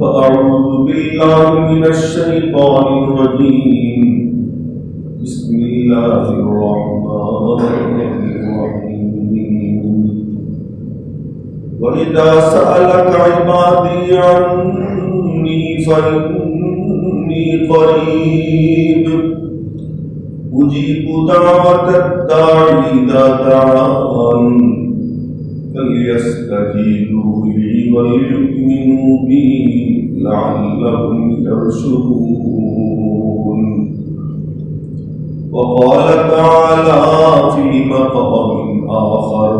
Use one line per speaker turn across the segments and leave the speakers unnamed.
فأعوذ بالله من الشيطان الرجيم. بسم الله الرحمن الرحيم. وإذا سألك عبادي عني فإني قريب. أجيب دعوة الداعي إذا دعان. فليستجيبوا لي وليؤمنوا بي لعلهم يرشدون. وقال تعالى في مقام آخر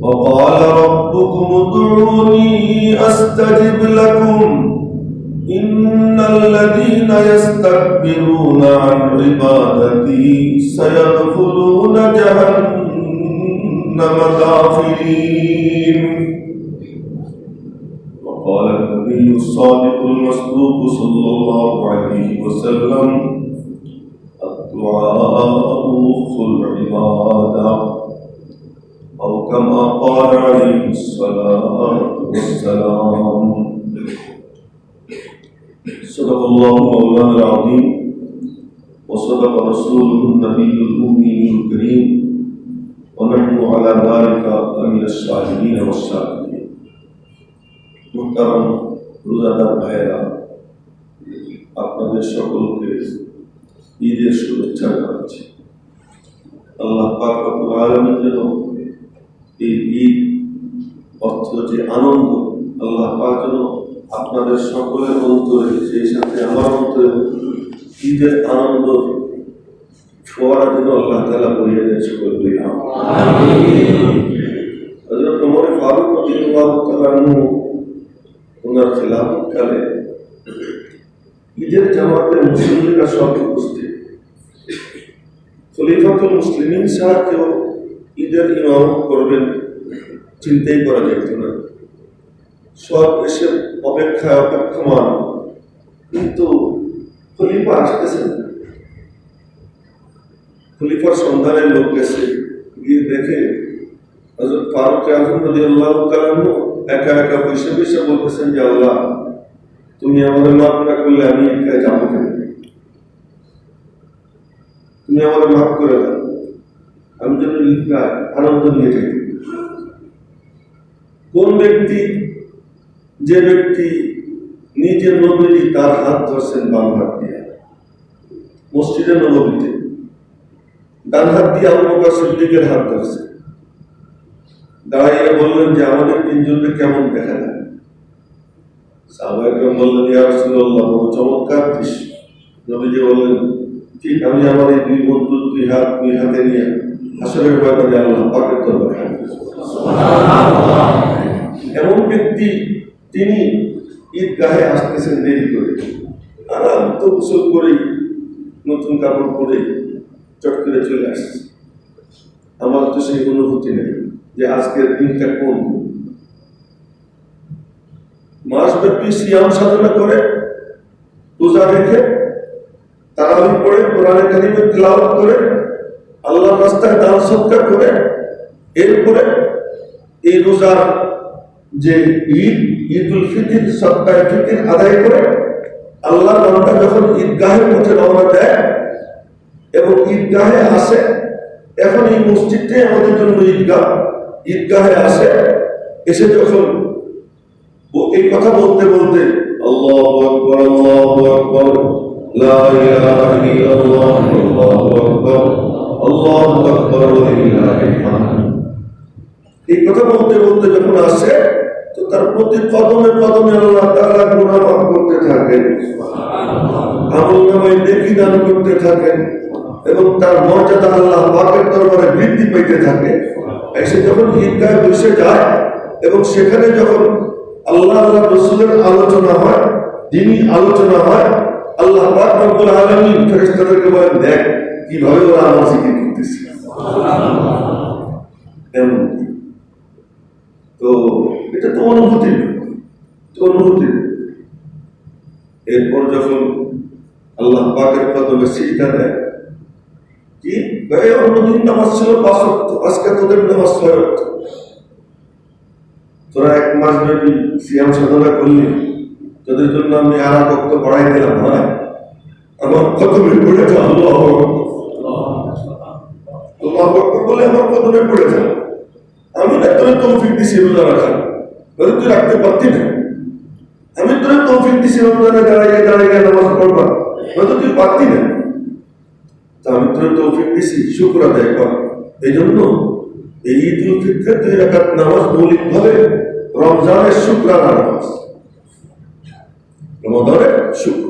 وقال ربكم ادعوني أستجب لكم. إن الذين يستكبرون عن عبادتي سيدخلون جهنم. داخلين وقال النبي الصادق المصدوق صلى الله عليه وسلم الدعاء مخ العباده أو كما قال عليه الصلاة والسلام صدق الله مولانا العظيم وصدق رسوله النبي الأمي الكريم ونحن على ذلك من الشاهدين والشاكرين محترم রোজাদার ভাইয়েরা আপনাদের সকলকে ঈদের শুভেচ্ছা জানাচ্ছি আল্লাহ পাক রব্বুল আলামিন যেন এই ঈদ অর্থ যে আনন্দ আল্লাহ পাক যেন আপনাদের সকলের অন্তরে সেই সাথে আমার অন্তরে ঈদের আনন্দ ছোঁয়ার জন্য আল্লাহ তালা করিয়ে দেন সকল বলিলাম হযরত ওমর ফারুক রাদিয়াল্লাহু তাআলা আনহু, ওনার খেলাফতকালে ঈদের জামাতে মুসলিমরা সব উপস্থিত। খলিফাতুল মুসলিমিন কেউ ঈদের ইমামত করবেন চিন্তাই করা যেত না। সব এসে অপেক্ষায় অপেক্ষমান। কিন্তু খলিফা আসতেছেন। খলিফার সন্ধানের লোক গেছে। গিয়ে দেখে হজরত ফারুক আজম নদী আল্লাহ তালানো একা একা বসে বসে বলতেছেন যে, আল্লাহ, তুমি আমাদের মাফ না করলে আমি একা যাব কেন? তুমি আমাদের মাফ করে দাও। আমি যেন আনন্দ নিয়ে যাই। কোন ব্যক্তি, যে ব্যক্তি নিজের নবীজি তার হাত ধরছেন বাম হাত দিয়ে মসজিদের নবীতে ডান হাত দিয়ে আবু বকর সিদ্দিকের হাত ধরছে। দাঁড়াইয়া বললেন যে আমাদের তিনজনকে কেমন দেখা যায়? সাহবাইকরাম বললেন ইয়া রাসূলুল্লাহ বড় চমৎকার দৃশ্য। নবীজি বললেন ঠিক আমি আমার এই দুই বন্ধু দুই হাত দুই হাতে নিয়ে হাসরের ব্যাপারে আল্লাহ পাকের দরবারে এমন ব্যক্তি তিনি ঈদগাহে আসতেছেন দেরি করে আরাম তো গোসল করেই নতুন কাপড় পরে চট করে চলে আসছে আমার তো সেই অনুভূতি নেই যে আজকের দিনটা কোন মাসব্যাপী সিয়াম সাধনা করে রোজা রেখে তারাবি পড়ে, কোরআনে কারিমে তেলাওয়াত করে, আল্লাহর রাস্তায় দান সৎকার করে, এরপরে এই রোজার যে ঈদ ঈদ উল ফিতির, সৎকার ফিতির আদায় করে আল্লাহ বান্দা যখন ঈদগাহের পথে রওনা দেয় এবং ঈদগাহে আসে, এখন এই মসজিদটাই আমাদের জন্য ঈদগাহ। ঈদগাহে আসে, এসে যখন এই কথা বলতে বলতে আল্লাহ আকবর আল্লাহ আকবর এই কথা বলতে বলতে যখন আসে, তো তার প্রতি কদমে কদমে আল্লাহ করতে থাকেন আমল নেকি দান করতে থাকেন এবং তার মর্যাদা আল্লাহ পাকের দরবারে বৃদ্ধি পেতে থাকে। এসে যখন ঈদগাহে বসে যায়, এবং সেখানে যখন আল্লাহ রসুলের আলোচনা হয় দিনই আলোচনা হয়, আল্লাহ পাক রব্বুল আলামিন বলেন, দেখ কীভাবে ওরা আমার জিকির করতেছে। তো এটা তো অনুভূতি তো অনুভূতি এরপর যখন আল্লাহ পাকের কদমে সিজদা দেয়, কি? অন্যদিন নামাজ ছিল পাঁচ আজকে তোদের নামাজ ছয়। তোরা এক মাস ব্যাপী সিয়াম সাধনা করলি, তোদের জন্য আমি আর এক অক্ত পড়াই দিলাম হ্যাঁ? আমার কদমে পড়েছে আল্লাহ। আল্লাহ আকবার বলে আমার কদমে পড়েছে আমি না তোর তৌফিক দিছি রোজা রাখার বলে তুই রাখতে পারতি না। আমি তোর তৌফিক দিছি রমজানে দাঁড়াইয়ে দাঁড়াইয়ে নামাজ পড়বা হয়তো তুই পারতি না। তা আমি তোর তৌফিক দিছি, শুক্র আদায় কর। এই জন্য এই ঈদ উল ফিতরের দুই রাকাত নামাজ মৌলিক ভাবে রমজানের শুক্রানা নামাজ। রমজানের শুক্র।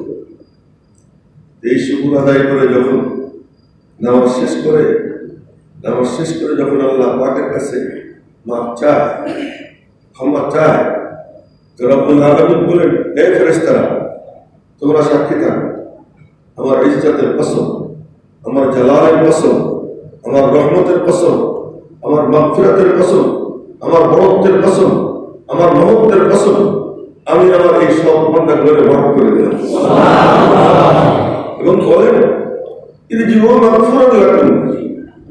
এই শুক্র আদায় করে যখন নামাজ শেষ করে, নামাজ শেষ করে যখন আল্লাহ পাকের কাছে মাপ চায়, ক্ষমা চায়, তো রব্বুল আলামিন বলেন, হে ফেরেশতারা, তোমরা সাক্ষী থাকো। আমার ইজ্জতের কসম, আমার জালালের কসম, আমার রহমতের কসম আমার মাগফিরাতের কসম আমার বড়ত্বের কসম আমার মহত্বের কসম আমি আমার এই সব বান্দাগুলোরে মাফ করে দিলাম। এবং বলেন কিন্তু জীবন মাগফিরাত লাগবে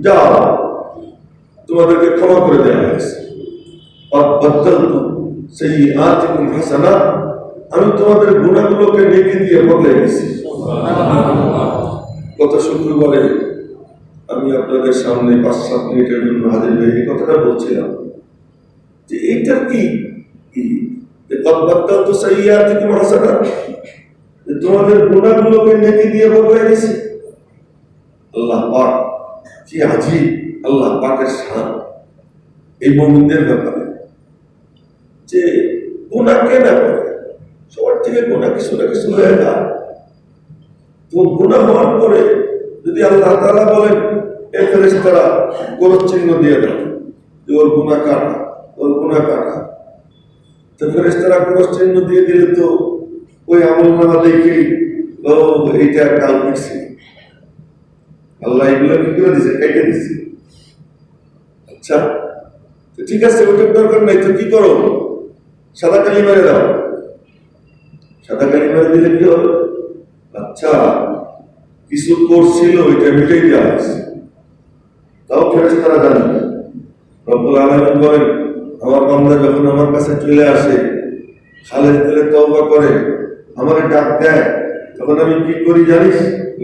যা তোমাদেরকে ক্ষমা করে দেওয়া হয়েছে। সেই আতিকুম হাসানা আমি তোমাদের গুণাগুলোকে নেকি দিয়ে বদলে গেছি গত শুক্রবারে আমি আপনাদের সামনে পাঁচ, সাত মিনিটের জন্য হাজির হয়ে এই কথাটা বলছিলাম যে এইটার কি? তোমাদের গুণাগুলোকে নেকি দিয়ে বদলে গেছি আল্লাহ পাক কি আজি আল্লাহ পাকের শান এই মমিনদের ব্যাপারে। যে গুণা কে না করে? সবার থেকে গুণা কিছু না কিছু হয়ে যায়। তো গুণা হওয়ার পরে যদি আল্লাহ তারা বলেন, এ ফেরেশতারা গোরস চিহ্ন দিয়ে দাও। যে ওর গুণা কাটা ওর গুণা কাটা তো ফেরেশতারা গোরস চিহ্ন দিয়ে দিলে তো ওই আমল নামা দেখেই এইটা কাল করছে। আল্লাহ এগুলো কি করে দিছে? কেটে দিছে। আচ্ছা তো ঠিক আছে ওটার দরকার নাই। তো কি করো? সাদা কালি মেরে দাও। সাদা কালি মেরে দিলে কি হবে? আচ্ছা কিছু করছিল ওইটা মিটাই দেওয়া হয়েছে তাও ফেরেস তারা জানে রব্বুল আলমিন বলেন আমার বান্দা যখন আমার কাছে চলে আসে খালের তেলে তওবা করে আমার ডাক দেয় তখন আমি কি করি জানিস?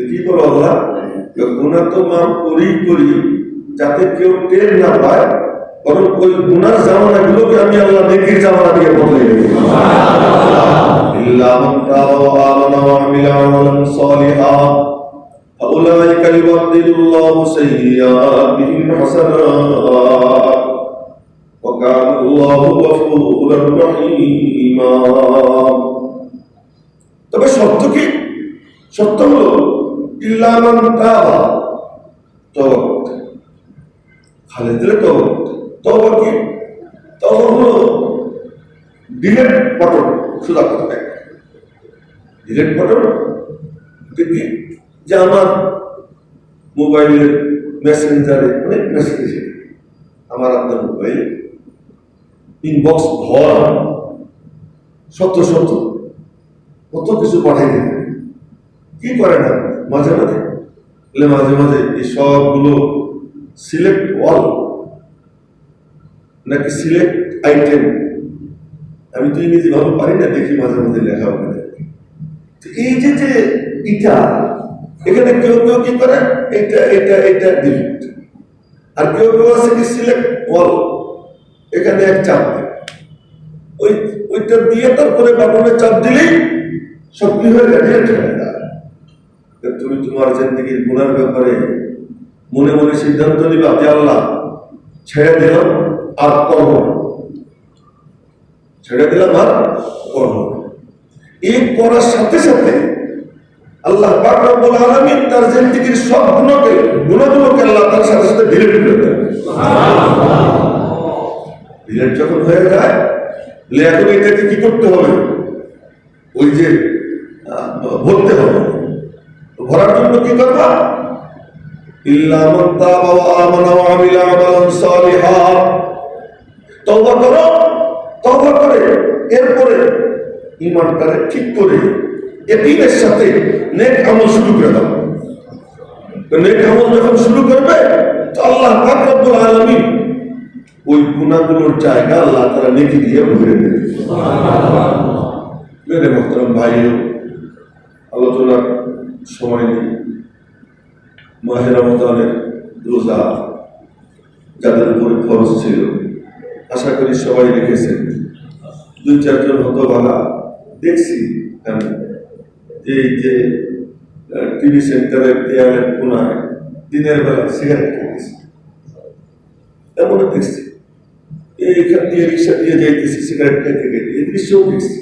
কি করো আল্লাহ? গুণা তো মাম করি করি যাতে কেউ টের না পায় বরং ওই গুণার জামানা জামানাগুলোকে আমি আল্লাহ নেকির জামানা দিয়ে বদলে দিই إلا من تاب وآمن وعمل عملا صالحا فأولئك يبدل الله سيئاتهم حسنات وكان الله غفورا رحيما তবে সত্য কি সত্য হলো ইল্লামান তাবা তওবা করতে খালে দিলে তওবা করতে তওবা কি তওবা হলো ডিলেট বাটন সোজা করতে ডিলেট বাটন দেখি আমার মোবাইলের মেসেঞ্জারে অনেক মেসেজ আমার আপনার মোবাইলে ইনবক্স ভরা, সত্য সত্য, কত কিছু পাঠাই দিতে কি করে না মাঝে মাঝে, বলে মাঝে মাঝে এই সবগুলো সিলেক্ট অল নাকি সিলেক্ট আইটেম আমি তো ইংরেজি ভালো পারি না, দেখি মাঝে মাঝে লেখা ওখানে এই যে যে ইটা এখানে কেউ কেউ কি করে? এটা এটা এটা ডিলিট আর কেউ কেউ আছে কি সিলেক্ট অল এখানে এক চাপ ওই, ওইটা দিয়ে তারপরে বাটনে চাপ দিলেই সব কি হয়ে তা তুমি তোমার জিন্দগির গুণার ব্যাপারে মনে মনে সিদ্ধান্ত নিবা যে আল্লাহ ছেড়ে দিলাম আর করব না। ছেড়ে দিলাম আর করব না। এই করার সাথে সাথে আল্লাহ পাক রব্বুল আলামিন তার জিন্দেগীর সব গুণকে গুণগুলোকে আল্লাহ তার সাথে সাথে ডিলিট করে দেন। ডিলিট যখন হয়ে যায় এখন এটাকে কি করতে হবে? ওই যে ভরতে হবে। ভরার জন্য কি করবা ইল্লা মান তাবা ওয়া আমানা ওয়া আমিলা আমালান সালিহা। তওবা করো তওবা করে এরপরে ইমানটারে ঠিক করে এটিমের সাথে নেক আমল শুরু করে দাও। নেক আমল যখন শুরু করবে, তো আল্লাহ পাক রব্বুল আলামিন ওই গুণাগুলোর জায়গা আল্লাহ তারা নেকি দিয়ে ভরে দেবে। মেরে মোহতরম আলোচনার সময় নেই। মাহের রমজানের রোজা যাদের উপরে খরচ ছিল, আশা করি সবাই রেখেছেন। দুই চারজন হতভাগা দেখছি আমি। যে এই যে টিভি সেন্টারের দেয়ালের কোনায় দিনের বেলা সিগারেট খেয়েছি এমন দেখছি। এইখান দিয়ে রিক্সা দিয়ে যাইতেছি সিগারেট খাইতে খাইতে। এই দৃশ্যও দেখছি।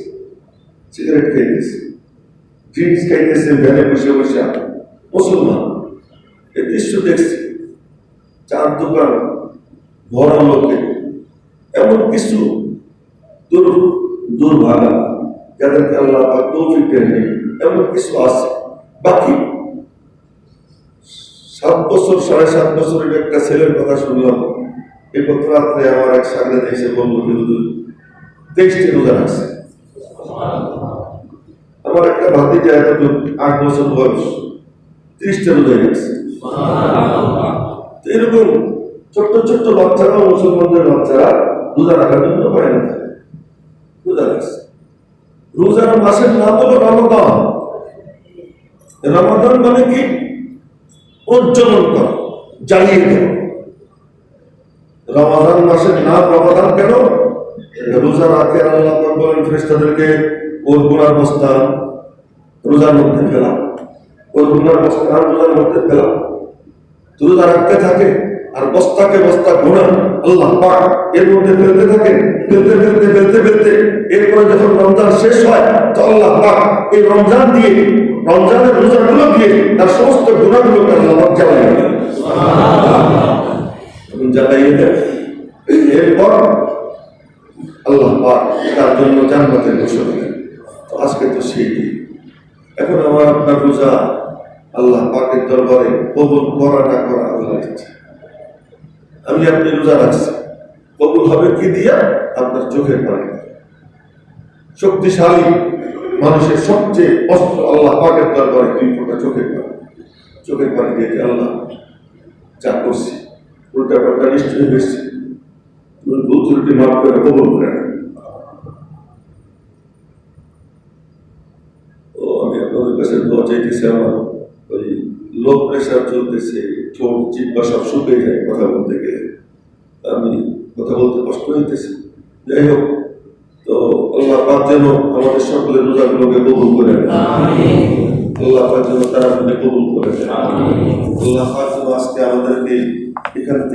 সিগারেট খাইতেছি। ড্রিঙ্কস খাইতেছে ভ্যানে বসে বসে। মুসলমান। এই দৃশ্য দেখছি। চার দোকান, ভরা লোকে। এমন কিছু দুর দুর্ভাগা, যাদেরকে আল্লাহ পাক তৌফিক দেননি এমন কিছু আছে। বাকি সাত বছর, সাড়ে সাত বছরের একটা ছেলের কথা শুনলাম। এই গত রাত্রে আমার এক সামনে এসে বলল কিন্তু তেইশটি রোজা আছে আমার একটা ভাতি যায় তো আট বছর বয়স, ত্রিশটা রোজাই আছে তো এরকম ছোট্ট ছোট্ট বাচ্চারা মুসলমানদের বাচ্চারা রোজা রাখার জন্য পায় না। রোজা রাখছে। রোজার মাসের নাম হলো রমাদান রমাদান মানে কি? প্রজ্বলন করা জ্বালিয়ে দেওয়া। রমাদান মাসের নাম রমাদান কেন? রোজা রাখে আল্লাহ পাক বলেন, ফেরেশতাদেরকে ওর গুনার বস্তা রোজার মধ্যে ফেলা ওর গুনার বস্তা রোজার মধ্যে ফেলা রোজা রাখতে থাকে আর বস্তাকে বস্তা গুণা আল্লাহ পাক এর মধ্যে ফেলতে থাকে, ফেলতে ফেলতে ফেলতে ফেলতে। এরপরে যখন রমজান শেষ হয়, তো আল্লাহ পাক এই রমজান দিয়ে রমজানের রোজাগুলো দিয়ে তার সমস্ত জ্বালাইয়ে দেন এরপর আল্লাহ তার জন্য জান্নাতের ঘোষণা তো আজকে তো সেই দিন এখন আমার আপনার রোজা আল্লাহ পাকের দরবারে কবুল করা না করা আল্লাহ আমি আপনি রোজা রাখছি। কবুল হবে কি দিয়া? আপনার চোখের পানি। শক্তিশালী মানুষের সবচেয়ে অস্ত্র আল্লাহ পাকের দরবারে দুই ফোটা চোখের পানি। চোখের পানি দিয়ে আল্লাহ যা করছি, উল্টা পাল্টা নিশ্চয়ই হয়েছে তুমি ভুল মাফ করে কবুল করে। ও আমি কথা বলতে কষ্ট হইতেছে। যাই হোক যেন আমাদের সকলের রোজাগুলোকে কবুল করে। আল্লাহ যেন তারা কবুল করে আল্লাহ আজকে আমাদেরকে এখান থেকে